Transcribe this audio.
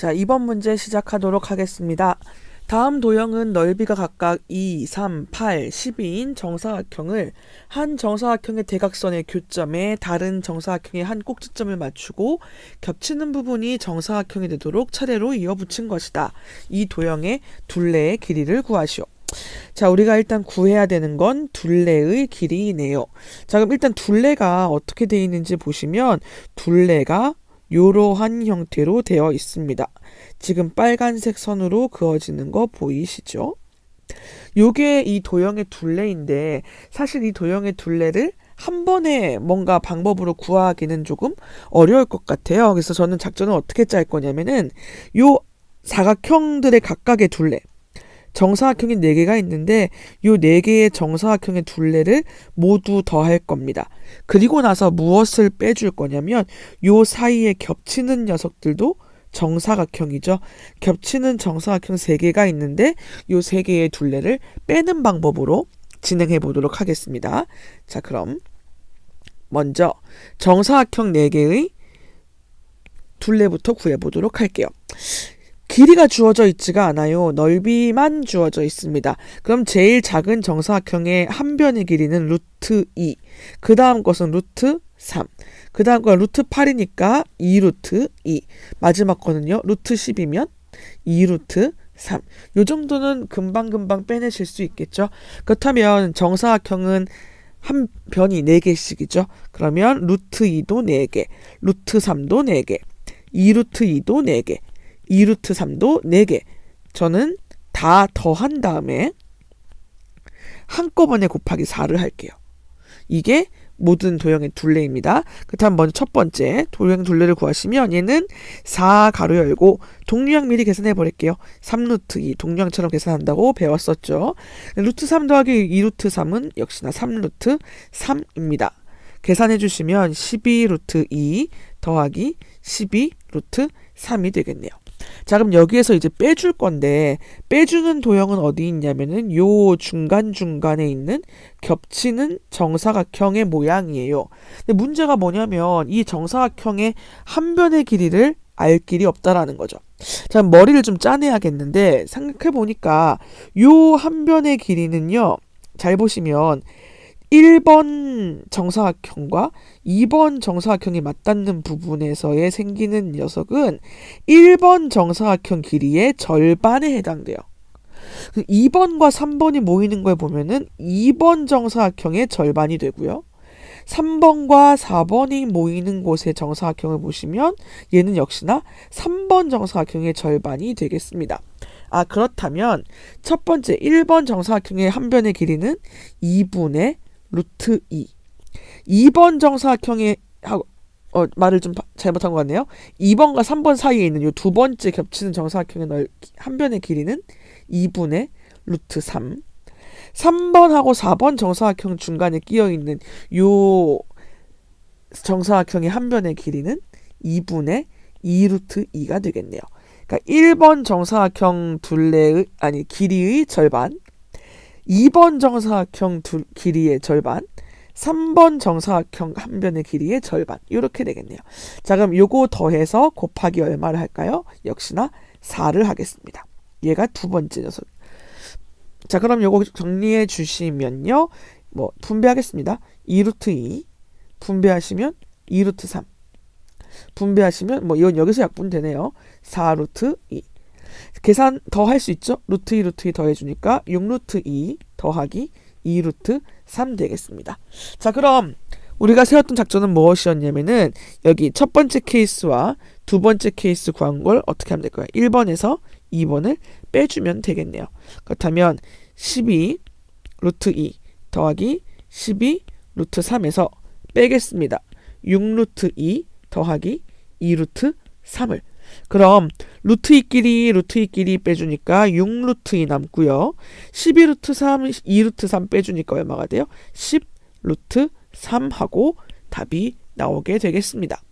자, 이번 문제 시작하도록 하겠습니다. 다음 도형은 넓이가 각각 2, 3, 8, 12인 정사각형을 한 정사각형의 대각선의 교점에 다른 정사각형의 한 꼭지점을 맞추고 겹치는 부분이 정사각형이 되도록 차례로 이어 붙인 것이다. 이 도형의 둘레의 길이를 구하시오. 자, 우리가 일단 구해야 되는 건 둘레의 길이이네요. 자, 그럼 일단 둘레가 어떻게 되어 있는지 보시면 둘레가 이러한 형태로 되어 있습니다. 지금 빨간색 선으로 그어지는 거 보이시죠? 요게 이 도형의 둘레인데 사실 이 도형의 둘레를 한 번에 뭔가 방법으로 구하기는 조금 어려울 것 같아요. 그래서 저는 작전을 어떻게 짤 거냐면은 요 사각형들의 각각의 둘레 정사각형이 4개가 있는데 요 4개의 정사각형의 둘레를 모두 더할 겁니다. 그리고 나서 무엇을 빼줄 거냐면 요 사이에 겹치는 녀석들도 정사각형이죠. 겹치는 정사각형 3개가 있는데 요 3개의 둘레를 빼는 방법으로 진행해 보도록 하겠습니다. 자, 그럼 먼저 정사각형 4개의 둘레부터 구해 보도록 할게요. 길이가 주어져 있지가 않아요. 넓이만 주어져 있습니다. 그럼 제일 작은 정사각형의 한 변의 길이는 루트 2. 그 다음 것은 루트 3. 그 다음 건 루트 8이니까 2루트 2. 마지막 거는요. 루트 10이면 2루트 3. 요 정도는 금방금방 빼내실 수 있겠죠. 그렇다면 정사각형은 한 변이 4개씩이죠. 그러면 루트 2도 4개, 루트 3도 4개, 2루트 2도 4개, 2루트 3도 4개. 저는 다 더한 다음에 한꺼번에 곱하기 4를 할게요. 이게 모든 도형의 둘레입니다. 그다음 먼저 첫 번째 도형 둘레를 구하시면 얘는 4 가로 열고 동류항 미리 계산해 버릴게요. 3루트 2 동류항처럼 계산한다고 배웠었죠. 루트 3 더하기 2루트 3은 역시나 3루트 3입니다. 계산해 주시면 12루트 2 더하기 12루트 3이 되겠네요. 자, 그럼 여기에서 이제 빼줄 건데, 빼주는 도형은 어디 있냐면은 요 중간중간에 있는 겹치는 정사각형의 모양이에요. 근데 문제가 뭐냐면 이 정사각형의 한 변의 길이를 알 길이 없다라는 거죠. 자, 머리를 좀 짜내야겠는데, 생각해보니까 요 한 변의 길이는요, 잘 보시면 1번 정사각형과 2번 정사각형이 맞닿는 부분에서의 생기는 녀석은 1번 정사각형 길이의 절반에 해당돼요. 2번과 3번이 모이는 걸 보면은 2번 정사각형의 절반이 되고요. 3번과 4번이 모이는 곳의 정사각형을 보시면 얘는 역시나 3번 정사각형의 절반이 되겠습니다. 아, 그렇다면 첫 번째 1번 정사각형의 한 변의 길이는 2분의 루트 2. 2번 정사각형의 하고 어, 말을 좀 잘못한 것 같네요. 2번과 3번 사이에 있는 이 두 번째 겹치는 정사각형의 넓, 한 변의 길이는 2분의 루트 3. 3번하고 4번 정사각형 중간에 끼어 있는 요 정사각형의 한 변의 길이는 2분의 2루트 2가 되겠네요. 그러니까 1번 정사각형 둘레의 아니 길이의 절반, 2번 정사각형 두, 길이의 절반, 3번 정사각형 한 변의 길이의 절반 이렇게 되겠네요. 자 그럼 요거 더해서 곱하기 얼마를 할까요? 역시나 4를 하겠습니다. 얘가 두 번째 녀석. 자 그럼 요거 정리해 주시면요. 뭐 분배하겠습니다. 2루트 2 분배하시면 2루트 3 분배하시면 뭐 이건 여기서 약분되네요. 4루트 2 계산 더 할 수 있죠? 루트 2 루트 2 더해주니까 6루트 2 더하기 2루트 3 되겠습니다. 자 그럼 우리가 세웠던 작전은 무엇이었냐면은 여기 첫 번째 케이스와 두 번째 케이스 구한 걸 어떻게 하면 될까요? 1번에서 2번을 빼주면 되겠네요. 그렇다면 12 루트 2 더하기 12 루트 3에서 빼겠습니다. 6 루트 2 더하기 2 루트 3을 그럼 루트 2끼리 루트 2끼리 빼주니까 6 루트 2 남고요. 12 루트 3, 2 루트 3 빼주니까 얼마가 돼요? 10 루트 3하고 답이 나오게 되겠습니다.